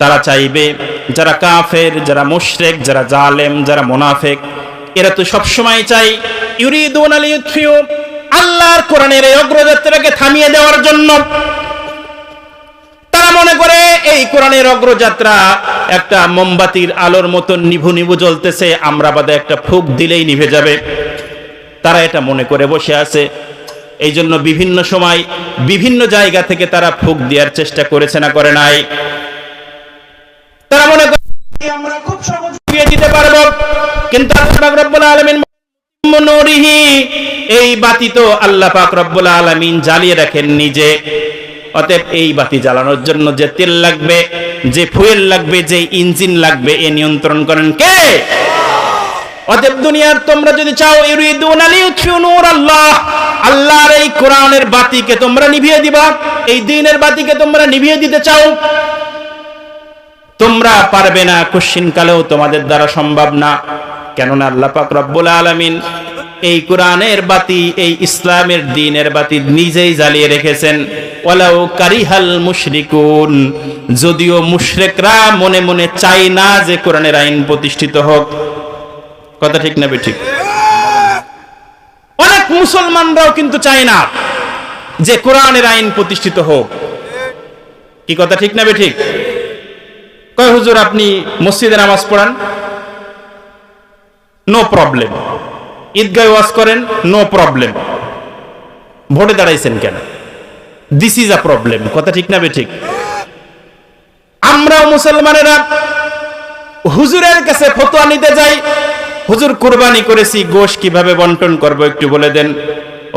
তারা চাইবে, যারা কাফের, যারা মুশরিক, যারা জালেম, যারা মুনাফিক, এরা তো সব সময় চাই, ইউরিদুন আল ইউতফিউ, আল্লাহর কোরআনের এই অগ্রযাত্রাকে থামিয়ে দেওয়ার জন্য। তারা মনে করে, এই কোরআনের অগ্রযাত্রা একটা মোমবাতির আলোর মতো নিভু নিভু জ্বলতেছে, আমরা বাদে একটা ফুক দিলেই নিভে যাবে। তারা এটা মনে করে বসে আছে। এই জন্য বিভিন্ন সময় বিভিন্ন জায়গা থেকে তারা ফুক দেওয়ার চেষ্টা করেছে না করে নাই। তারা মনে করে দিতে কিন্তু এই বাতি তো আল্লাহ আলামিন জ্বালিয়ে রাখেন নিজে। অতএব এই বাতি জ্বালানোর জন্য যে তেল লাগবে, যে ফুয়েল লাগবে, যে ইঞ্জিন লাগবে, এ নিয়ন্ত্রণ করেন কে? অতএব দুনিয়ার তোমরা যদি চাও, ইউরিদুন আলিউতফিউ নূর আল্লাহ আল্লাহর এই কোরআনের বাতিকে তোমরা নিভিয়ে দিবা। এই দিনের বাতিকে তোমরা নিভিয়ে দিতে চাও। তোমরা পারবে না, কুশ্চিন কালেও তোমাদের দ্বারা সম্ভব না। কেননা আল্লাহ পাক রব্বুল আলামিন এই কোরআনের বাতি, এই ইসলামের দিনের বাতি নিজেই জ্বালিয়ে রেখেছেন। ওয়ালাউ কারিহাল মুশরিকুন, যদিও মুশরিকরা মনে মনে চায় না যে কোরআনের আইন প্রতিষ্ঠিত হোক। কথা ঠিক না ঠিক অনেক মুসলমানরাও কিন্তু চায় না যে কোরআনের আইন প্রতিষ্ঠিত হোক। কি কথা ঠিক না ঠিক কয়, হুজুর, আপনি মসজিদে নামাজ পড়ান? নো প্রবলেম ঈদগায় ওয়াজ করেন? নো প্রবলেম ভোটে দাঁড়াইছেন কেন? দিস ইজ আ প্রবলেম কথা ঠিক না ঠিক আমরাও মুসলমানেরা হুজুরের কাছে ফতোয়া নিতে যাই। হুজুর কুরবানি করেছি, গোশ কীভাবে বন্টন করব একটু বলে দেন।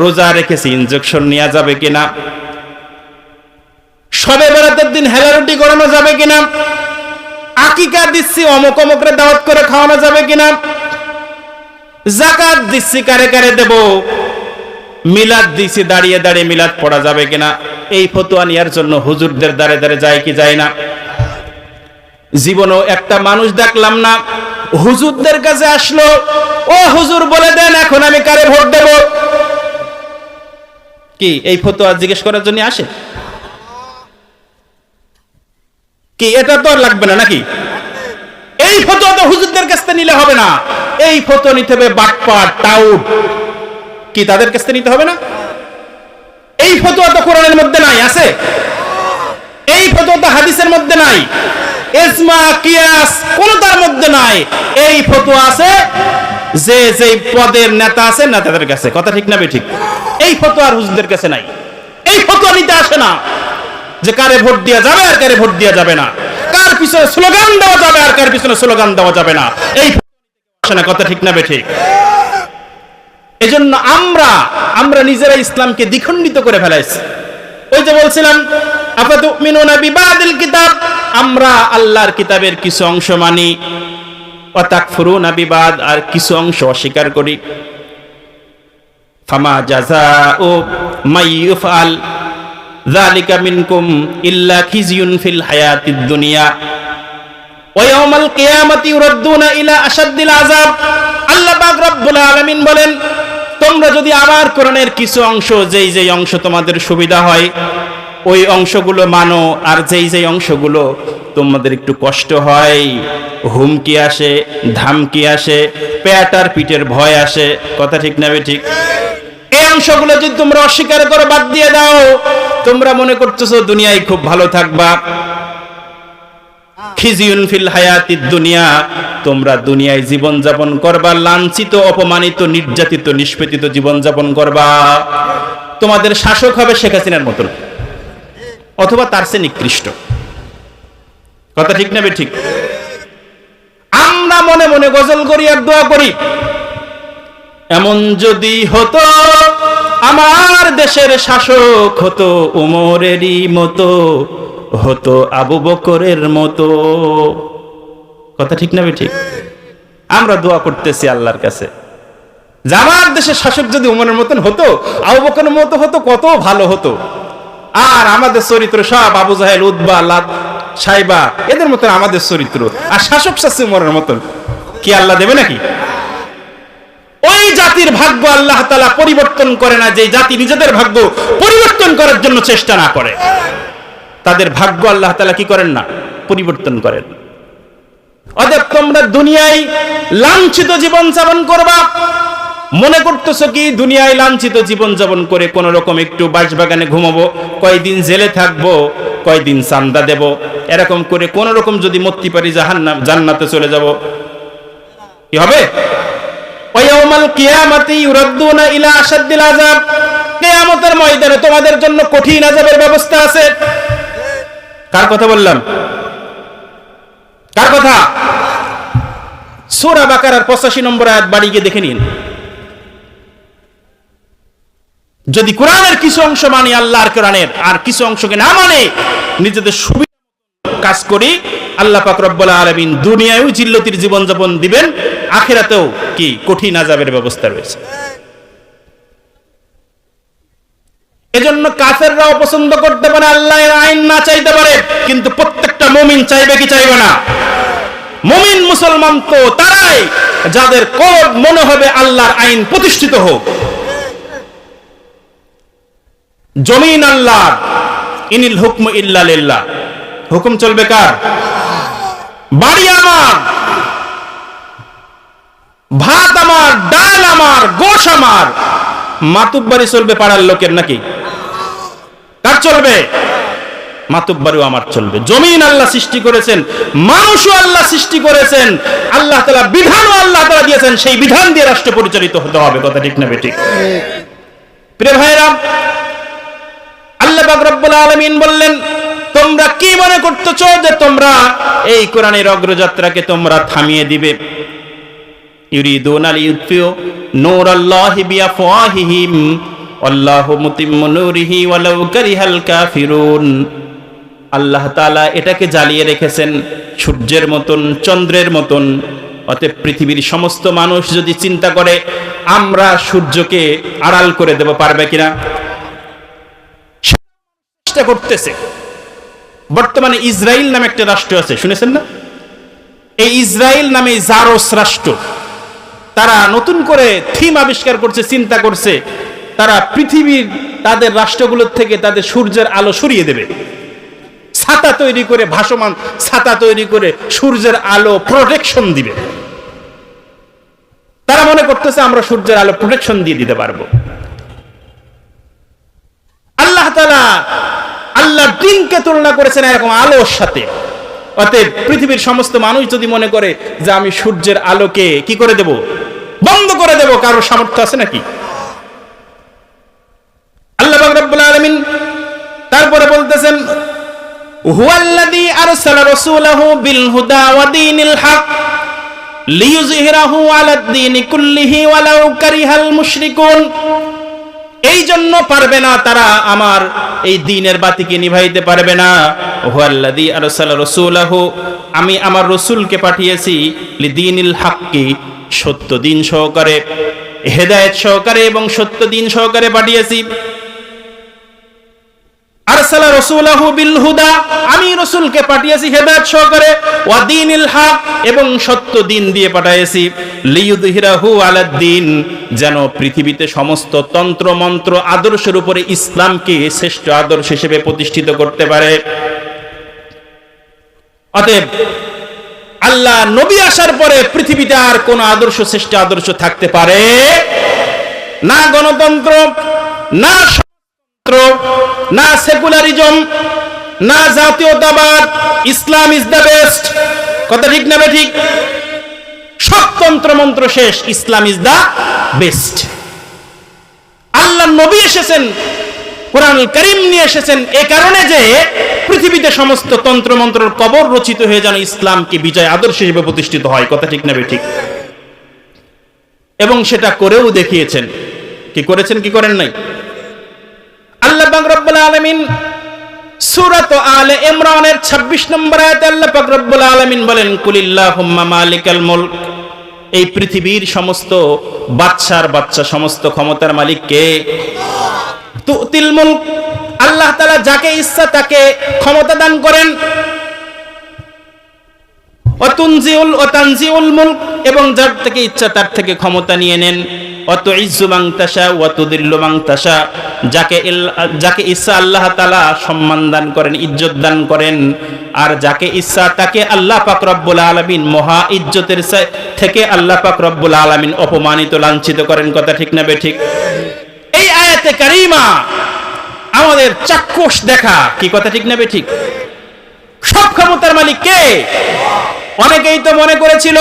রোজা রেখেছি ইনজেকশন নেওয়া যাবে কিনা? সবে বেড়াতের দিন হেলারুটি করানো যাবে কিনা? আকিকা দিচ্ছি, অমুক অমুকরে দাওয়াত করে খাওয়ানো যাবে কিনা? জাকাত দিচ্ছি, কারে কারে দেব? মিলাদ দিছি দাঁড়িয়ে দাঁড়িয়ে মিলাদ পড়া যাবে কিনা? এই ফতোয়া নেওয়ার জন্য হুজুরদের দাঁড়ে দাঁড়ে যায় কি যায় না? জীবনেও একটা মানুষ দেখলাম না হুজুরদের কাছে আসলো, ও হুজুর, বলে দেন, এখন আমি কারে ভোট দেব? কি, এই ফতোয়া জিজ্ঞেস করার জন্য আসে? কি, এটা তো আর লাগবে না নাকি? এই ফতোয়া তো হুজুরদের কাছ থেকে নিলে হবে না। এই ফতোয়া নিতে হবে বাটপা টাউট কি, তাদের কাছ নিতে হবে না? এই ফতোয়া তো কোরআনের মধ্যে নাই, আছে? এই ফতোয়া তো হাদিসের মধ্যে নাই। যে যে পদের নেতা আছে কাছে। কথা ঠিক না ঠিক এই কাছে নাই। এই নিতে না। যে কারে ভোট দেওয়া যাবে আর কারে ভোট দেওয়া যাবে না। কার পিছনে স্লোগান দেওয়া যাবে আর কার পিছনে স্লোগান দেওয়া যাবে না। এই না। কথা ঠিক ঠিক আমরা আমরা নিজেরা ইসলামকে দ্বিখণ্ডিত করে ফেলাইছি। ওই যে বলছিলাম আমরা আল্লাহর কিতাবের কিছু অংশ মানি। বিবাদ, আর কিছু অংশ অস্বীকার করি। তোমরা যদি আমার কোরআনের কিছু অংশ, যেই যেই অংশ তোমাদের সুবিধা হয় ওই অংশগুলো মানো, আর যেই যেই অংশগুলো তোমাদের একটু কষ্ট হয়, হুমকি আসে, ধামকি আসে পেয়াটার পিঠের ভয় আসে, কথা ঠিক না ঠিক? এই অংশগুলো যদি তোমরা অস্বীকার করে, বাদ দিয়ে দাও। তোমরা মনে করতেছো দুনিয়ায় খুব ভালো থাকবা। খিজিউন ফিল দুনিয়া, তোমরা দুনিয়ায় জীবন যাপন করবা, লাঞ্ছিত, অপমানিত, নির্যাতিত, নিষ্পেতিত জীবন যাপন করবা। তোমাদের শাসক হবে শেখ হাসিনার মতন। অথবা তার সে নিকৃষ্ট। কথা ঠিক না বে ঠিক? আমরা মনে মনে গজল করি আর দোয়া করি। এমন যদি হতো, আমার দেশের শাসক হতো, উমরেরই মতো, হতো আবু বকরের মতো। কথা ঠিক না ঠিক? আমরা দোয়া করতেছি আল্লাহর কাছে। আমার দেশের শাসক যদি উমরের মতন হতো, আবু বকরের মতো হতো, কত ভালো হতো। আর আমাদের চরিত্র সব আবু জাহেল উদ্বা লাদ, সাইবা, এদের মতন আমাদের চরিত্র। আর শাসক শাস্তি উমরের মতন। কি আল্লাহ দেবে নাকি? ওই জাতির ভাগ্য আল্লাহ তালা পরিবর্তন করে না যে জাতি নিজেদের ভাগ্য পরিবর্তন করার জন্য চেষ্টা না করে। তাদের ভাগ্য আল্লাহ তালা কি করেন না? পরিবর্তন করেন। অতএব তোমরা দুনিয়ায় লাঞ্ছিত জীবন যাপন করবা। মনে করতেছো কি, দুনিয়ায় লাঞ্ছিত জীবন যাপন করে কোন রকম একটু বাসবাগানে ঘুমাবো, কয়দিন জেলে থাকব, কয়দিন চান্দা দেব, এরকম করে কোন রকম যদি মরতে পারি জাহান্নাম জান্নাতে চলে যাব। কি হবে? কিয়ামতের ময়দানে তোমাদের জন্য কঠিন আযাবের ব্যবস্থা আছে। কার কথা বললাম? কার কথা? সূরা বাকারার 85 নম্বর আয়াত, বাড়ি গিয়ে দেখে নিন। যদি কোরআনের কিছু অংশ মানি আল্লাহর কোরআনের, আর কিছু অংশকে না মানে নিজেদের সুবিধা কাজ করি, আল্লাহ পাক রব্বুল আলামিন দুনিয়ায়ও জিল্লতির জীবন যাপন দিবেন, আখেরাতেও কি কঠিন আযাবের ব্যবস্থা রয়েছে। এজন্য কাফেররাও পছন্দ করতে পারে আল্লাহর আইন না চাইতে পারে, কিন্তু প্রত্যেকটা মুমিন চাইবে কি চাইবে না। মুমিন মুসলমান তো তারাই যাদের কোড মনে হবে আল্লাহর আইন প্রতিষ্ঠিত হোক। জমিন আল্লাহ, ইনিল হুকম ইল্লা হুকুম চলবে কার? বাড়ি আমার। ভাত আমার, ডাল আমার, গোশ আমার। মাতুব্বারি চলবে পাড়ার লোকের নাকি? কার চলবে? মাতুব্বারিও আমার চলবে। জমিন আল্লাহ সৃষ্টি করেছেন, মানুষও আল্লাহ সৃষ্টি করেছেন, আল্লাহ তালা বিধানও আল্লাহ তালা দিয়েছেন, সেই বিধান দিয়ে রাষ্ট্র পরিচালিত হতে হবে। কথা ঠিক না বেঠিক প্রিয় ভাইরা তোমরা কি মনে যে তোমরা এই কোরআনের অগ্রযাত্রাকে তোমরা থামিয়ে দিবে? আল্লাহু এটাকে জ্বালিয়ে রেখেছেন সূর্যের মতন, চন্দ্রের মতন। অতএব পৃথিবীর সমস্ত মানুষ যদি চিন্তা করে, আমরা সূর্যকে আড়াল করে দেব, পারবে কিনা? চেষ্টা করতেছে। বর্তমানে ইসরায়েল নামে একটা রাষ্ট্র আছে, শুনেছেন না? এই ইসরায়েল নামে জারস রাষ্ট্র। তারা নতুন করে থিম আবিষ্কার করছে, চিন্তা করছে, তারা পৃথিবীর তাদের রাষ্ট্রগুলোর থেকে তাদের সূর্যের আলো সরিয়ে দেবে। ছাতা তৈরি করে, ভাসমান ছাতা তৈরি করে সূর্যের আলো প্রোটেকশন দিবে। তারা মনে করতেছে, আমরা সূর্যের আলো প্রোটেকশন দিয়ে দিতে পারব। আল্লাহ দিনকে তুলনা করেছেন এরকম আলোর সাথে। অতএব পৃথিবীর সমস্ত মানুষ যদি মনে করে যে আমি সূর্যের আলোকে কি করে দেব? বন্ধ করে দেব, কারোর সামর্থ্য আছে নাকি? আল্লাহ রব্বুল আলামিন তারপরে বলতেছেন, হুয়াল্লাযী আরসালা রাসূলাহু বিল হুদা ওয়া দীনিল হক লিইয়ুযহিরাহু আলাদ দীনি কুল্লিহি ওয়ালাউ কারিহাল মুশরিকুন। এই জন্য পারবে না তারা আমার এই দিনের বাতিকে নিভাইতে পারবে না। হুয়াল্লাদি আরসাল রসুলাহ, আমি আমার রসুলকে পাঠিয়েছি লিদিনিল হাক্কি, সত্য দিন সহকারে, হেদায়েত সহকারে এবং সত্য দিন সহকারে পাঠিয়েছি। আরসালা রাসূলাহু বিল হুদা আমি রাসূলকে পাঠিয়েছি হেদায়েত সহকারে, ওয়া এবং সত্য দিন দিয়ে পাঠিয়েছি লিয়ুদহিরাহু আলাদ দিন যেন পৃথিবীতে সমস্ত তন্ত্র মন্ত্র আদর্শের উপরে ইসলামকে শ্রেষ্ঠ আদর্শ হিসেবে প্রতিষ্ঠিত করতে পারে। অতএব, আল্লাহ নবী আসার পরে পৃথিবীতে আর কোন আদর্শ, শ্রেষ্ঠ আদর্শ থাকতে পারে না গণতন্ত্র, না না সেকুলারিজম, না জাতীয়তাবাদ, ইসলাম ইজ দ্য বেস্ট। কথা ঠিক না ঠিক সব তন্ত্র মন্ত্র শেষ, Islam is the best. Allah নবী এসেছেন কোরআন করিম নিয়ে এসেছেন, এ কারণে যে পৃথিবীতে সমস্ত তন্ত্র মন্ত্রের কবর রচিত হয়ে যেন ইসলামকে বিজয় আদর্শ হিসেবে প্রতিষ্ঠিত হয়, কথা ঠিক না ঠিক এবং সেটা করেও দেখিয়েছেন। কি করেছেন, কি করেন নাই? আল্লাহ ইমরানের 26 নম্বর আল্লাহ বলেন এই পৃথিবীর সমস্ত সমস্ত ক্ষমতার আল্লাহ যাকে ইচ্ছা তাকে ক্ষমতা দান করেন। অতুনজিউল ও তানজিউল মুলক। এবং যার থেকে ইচ্ছা তার থেকে ক্ষমতা নিয়ে নেন। অত ইজ্জু মাংতাসা অত দিল্লু মাংতাসা যাকে যাকে ইচ্ছা আল্লাহ তালা সম্মান দান করেন, ইজ্জত দান করেন, আর যাকে ইচ্ছা তাকে আল্লাহ পাক রব্বুল আলমিন মহা ইজ্জতের থেকে আল্লাহ পাক রব্বুল আলমিন অপমানিত, লাঞ্ছিত করেন, কথা ঠিক না বে ঠিক এই আয়াতে কারিমা আমাদের চাক্ষুষ দেখা, কি কথা ঠিক না বে ঠিক সব ক্ষমতার মালিক কে? অনেকেই তো মনে করেছিল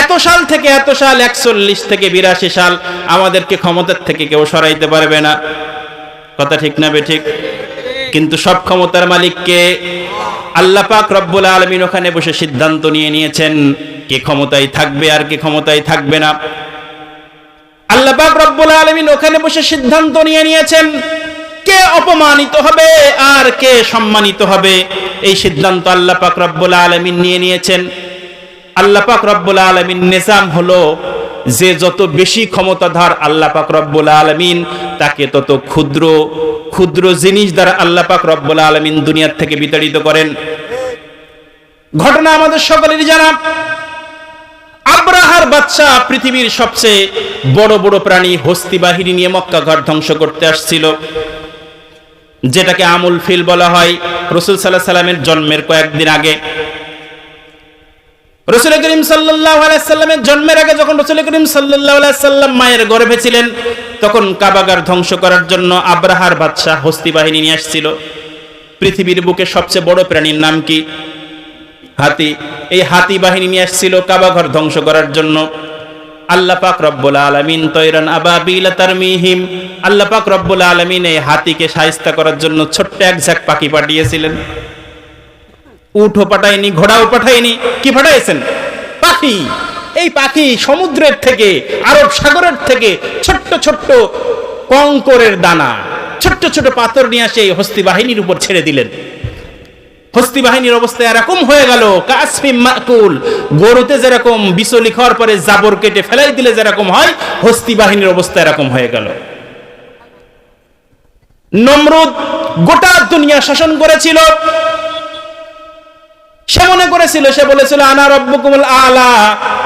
এত সাল থেকে এত সাল, একচল্লিশ থেকে বিরাশি সাল আমাদেরকে ক্ষমতার থেকে কেউ সরাইতে পারবে না। কথা ঠিক না ঠিক কিন্তু সব ক্ষমতার মালিককে আল্লাহ পাক রব্বুল আলমিন ওখানে বসে সিদ্ধান্ত নিয়ে নিয়েছেন, কে ক্ষমতায় থাকবে আর কে ক্ষমতায় থাকবে না। আল্লাহ পাক রব্বুল আলমিন ওখানে বসে সিদ্ধান্ত নিয়ে নিয়েছেন, কে অপমানিত হবে আর কে সম্মানিত হবে। এই সিদ্ধান্ত আল্লাহ পাক রব্বুল আলমিন নিয়ে নিয়েছেন। আল্লাহ পাক রব্বুল আলমিন নিজাম হলো যে যত বেশি ক্ষমতাধার আল্লাহ পাক রব্বুল আলমিন, তাকে তত ক্ষুদ্র ক্ষুদ্র জিনিস দ্বারা আল্লাহ পাক রব্বুল আলমিন দুনিয়ার থেকে বিতাড়িত করেন। ঘটনা আমাদের সকলেরই জানা। আব্রাহার বাচ্চা পৃথিবীর সবচেয়ে বড় বড় প্রাণী হস্তি বাহিনী নিয়ে মক্কা ঘর ধ্বংস করতে আসছিল, যেটাকে আমুল ফিল বলা হয়। রসুল সাল্লাহ সাল্লামের জন্মের কয়েকদিন আগে। রসুল করিম সাল্লাহ আলাইসাল্লামের জন্মের আগে যখন রসুল করিম সাল্লাহ আলাইসাল্লাম মায়ের গর্ভে ছিলেন, তখন কাবাগার ধ্বংস করার জন্য আব্রাহার বাদশাহ হস্তি বাহিনী নিয়ে আসছিল। পৃথিবীর বুকে সবচেয়ে বড় প্রাণীর নাম কি? হাতি। এই হাতি বাহিনী নিয়ে আসছিল কাবাঘর ধ্বংস করার জন্য। আল্লাহ পাক রব্বুল আলামিন তৈরান আবাবিল তারমিহিম। আল্লাহ পাক রব্বুল আলামিন এই হাতিকে সাহিস্তা করার জন্য ছোট্ট এক ঝাঁক পাখি পাঠিয়েছিলেন। উঠও পাঠায়নি ঘোড়াও পাঠায়নি কি পাঠাইছেন? পাখি। এই পাখি সমুদ্রের থেকে, আরব সাগরের থেকে ছোট্ট ছোট্ট কঙ্করের দানা, ছোট্ট ছোট পাথর নিয়ে আসে হস্তি বাহিনীর উপর ছেড়ে দিলেন। হস্তি বাহিনীর অবস্থা এরকম হয়ে গেল কাসফিম মাকুল, গরুতে যেরকম বিচলি খাওয়ার পরে জাবর কেটে ফেলাই দিলে যেরকম হয়, হস্তি বাহিনীর অবস্থা এরকম হয়ে গেল। নমরুদ গোটা দুনিয়া শাসন করেছিল সে মনে করেছিল, সে বলেছিল, আনা রব্বকুমুল আলা।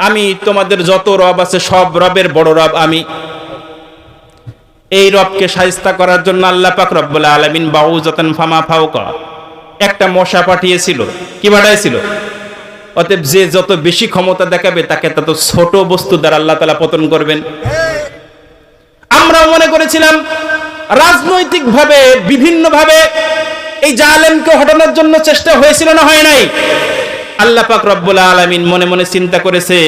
আমি তোমাদের যত রব আছে, সব রবের বড় রব আমি। এই রবকে সাহিস্তা করার জন্য আল্লাহ পাক রব্বুল আলামিন বাউজাতান ফামা ফাওকা। একটা মশা পাঠিয়েছিল, কি পাঠাইছিল? অতএব যে যত বেশি ক্ষমতা দেখাবে, তাকে তত ছোট বস্তু দ্বারা আল্লাহ তালা পতন করবেন। আমরা মনে করেছিলাম রাজনৈতিক ভাবে বিভিন্ন ভাবে এই জালেমকে হটানোর জন্য চেষ্টা হয়েছিল না হয় নাই? আল্লাহ পাক রব্বুল আলামিন মনে মনে চিন্তা করেছে,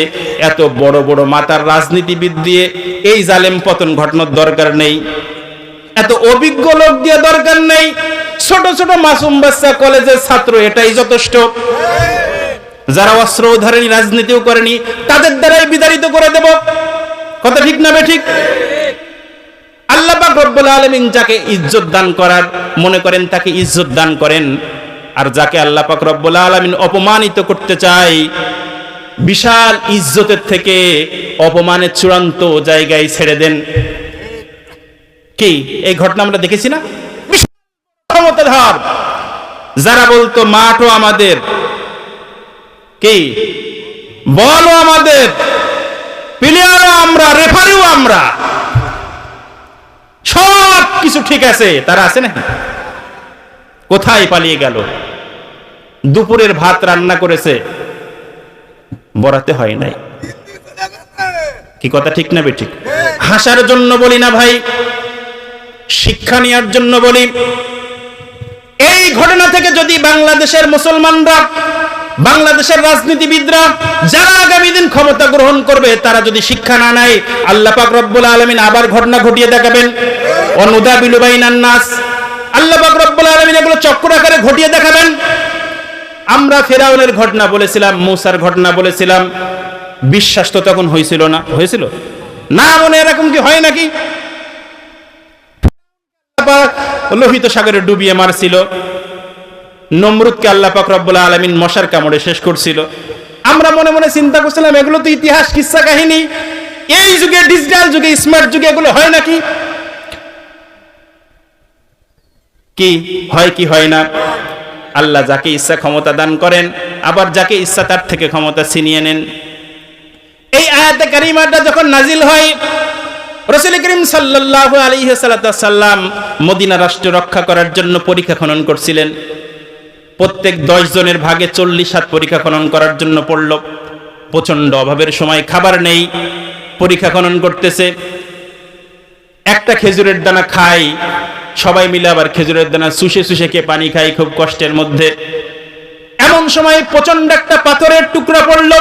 এত বড় বড় মাতার রাজনীতিবিদ দিয়ে এই জালেম পতন ঘটানোর দরকার নেই। এত অভিজ্ঞ লোক দিয়ে দরকার নেই। ছোট ছোট মাসুম বাচ্চা কলেজের ছাত্র, এটাই যথেষ্ট। যারা অস্ত্র ধরেনি রাজনীতিও করেনি, তাদের দ্বারাই বিতাড়িত করে দেব। কথা ঠিক না বে ঠিক? আল্লাহ রব্বুল আলামিন যাকে ইজ্জত দান করার, মনে করেন তাকে ইজ্জত দান করেন। আর যাকে রব্বুল অপমানিত করতে বিশাল ইজ্জতের থেকে অপমানের চূড়ান্ত জায়গায় ছেড়ে দেন। কি? এই ঘটনা আমরা দেখেছি না? ক্ষমতাধর যারা বলতো, মাঠও আমাদের। কি? বলও আমাদের। প্লেয়ারও আমরা, রেফারিও আমরা। সব কিছু ঠিক আছে। তারা আছে না কোথায় পালিয়ে গেল? দুপুরের ভাত রান্না করেছে। বরাতে হয় নাই। কি কথা ঠিক না বেঠিক? হাসার জন্য বলি না ভাই। শিক্ষা নেওয়ার জন্য বলি। এই ঘটনা থেকে যদি বাংলাদেশের মুসলমানরা বাংলাদেশের রাজনীতিবিদরা যারা আগামী দিন ক্ষমতা গ্রহণ করবে, তারা যদি শিক্ষা না নেয়, আল্লাহ পাক রব্বুল আলমিন আবার ঘটনা ঘটিয়ে দেখাবেন। অনুদা বিলুবাইনান নাস আল্লাহ পাক রব্বুল আলমিন এগুলো চক্র আকারে ঘটিয়ে দেখাবেন। আমরা ফেরাউনের ঘটনা বলেছিলাম, মুসার ঘটনা বলেছিলাম। বিশ্বাস তো তখন হয়েছিল না হয়েছিল? না মনে এরকম কি হয় নাকি? লোহিত সাগরে ডুবিয়ে মারছিল। নমরুদকে আল্লাহ পাক রব্বুল আলমিন মশার কামড়ে শেষ করছিল। আমরা মনে মনে চিন্তা করছিলাম, এগুলো তো ইতিহাস, কিসা কাহিনী? এই যুগে, ডিজিটাল যুগে, স্মার্ট যুগে এগুলো হয় নাকি? কি হয় কি হয় না? আল্লাহ যাকে ইচ্ছা ক্ষমতা দান করেন, আবার যাকে ইচ্ছা তার থেকে ক্ষমতা ছিনিয়ে নেন। এই আয়াতে কারিমাটা যখন নাজিল হয়, রসুল করিম সাল্লাল্লাহু আলাইহি সাল্লাম মদিনা রাষ্ট্র রক্ষা করার জন্য পরীক্ষা খনন করছিলেন। প্রত্যেক দশ জনের ভাগে চল্লিশ হাত পরীক্ষা খনন করার জন্য পড়ল। প্রচণ্ড অভাবের সময় খাবার নেই, পরীক্ষা খনন করতেছে। একটা খেজুরের দানা খাই, সবাই মিলে আবার খেজুরের দানা শুষে শুষে কে পানি খাই খুব কষ্টের মধ্যে। এমন সময় প্রচণ্ড একটা পাথরের টুকরা পড়ল।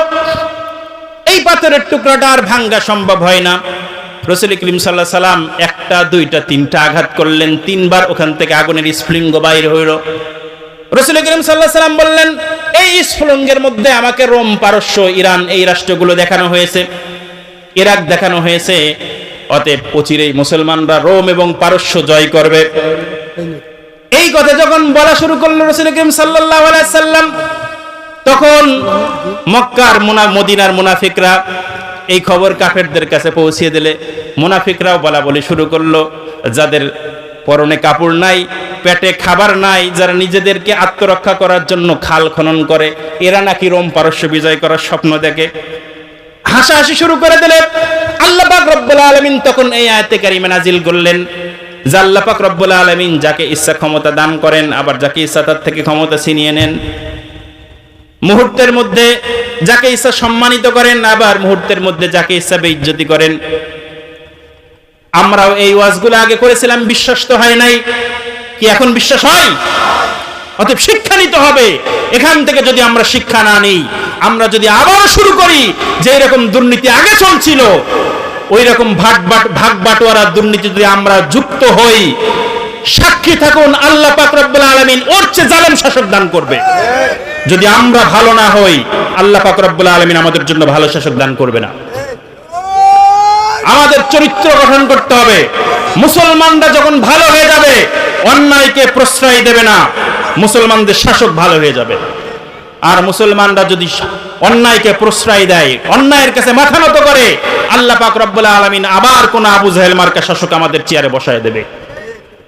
এই পাথরের টুকরাটা আর ভাঙ্গা সম্ভব হয় না। রসুল করিম সাল্লাহ সাল্লাম একটা, দুইটা, তিনটা আঘাত করলেন। তিনবার ওখান থেকে আগুনের স্ফুলিঙ্গ বাইর হইল। রসুল করিম সাল্লাহ বললেন, এই স্ফুলিঙ্গের মধ্যে আমাকে রোম, পারস্য, ইরান এই রাষ্ট্রগুলো দেখানো হয়েছে। ইরাক দেখানো হয়েছে। অতএব অচিরেই মুসলমানরা রোম এবং পারস্য জয় করবে। এই কথা যখন বলা শুরু করল রসুল করিম সাল্লাহ সাল্লাম, তখন মক্কার মুনা, মদিনার মুনাফিকরা এই খবর কাফেরদের কাছে পৌঁছিয়ে দিলে। মুনাফিকরাও বলা বলি শুরু করল, যাদের পরনে কাপড় নাই, পেটে খাবার নাই, যারা নিজেদেরকে আত্মরক্ষা করার জন্য খাল খনন করে, এরা নাকি রোম পারস্য বিজয় করার স্বপ্ন দেখে। হাসাহাসি শুরু করে দিলে আল্লাহ পাক রব্বুল আলামিন তখন এই আয়াতে কারিমে নাজিল করলেন। যে আল্লাহ পাক রব্বুল আলামিন যাকে ইচ্ছা ক্ষমতা দান করেন, আবার যাকে ইচ্ছা তার থেকে ক্ষমতা ছিনিয়ে নেন। মুহূর্তের মধ্যে যাকে ইচ্ছা সম্মানিত করেন, আবার মুহূর্তের মধ্যে যাকে ইচ্ছা বেইজ্জতি করেন। আমরাও এই ওয়াজগুলো আগে করেছিলাম বিশ্বাস তো হয় নাই। কি এখন বিশ্বাস হয়? অতএব শিক্ষা নিতে হবে। এখান থেকে যদি আমরা শিক্ষা না নিই, আমরা যদি আবার শুরু করি, যে এরকম দুর্নীতি আগে চলছিল, ওই রকম ভাগ ভাগ বাটোয়ারা দুর্নীতি যদি আমরা যুক্ত হই, সাক্ষী থাকুন, আল্লাহ পাক রব্বুল আলামিন ওর চেয়ে জালেম শাসক দান করবে। যদি আমরা ভালো না হই, আল্লাহ পাক রব্বুল আলামিন আমাদের জন্য ভালো শাসক দান করবে না। আমাদের চরিত্র গঠন করতে হবে। মুসলমানরা যখন ভালো হয়ে যাবে, অন্যায়কে প্রশ্রয় দেবে না। মুসলমানদের শাসক ভালো হয়ে যাবে। আর মুসলমানরা যদি অন্যায়কে প্রশ্রয় দেয়, অন্যায়ের কাছে মাথা নত করে, আল্লাহ পাক রব্বুল আলামিন আবার কোন আবু জাহেল মার্কা শাসক আমাদের চেয়ারে বসায় দেবে।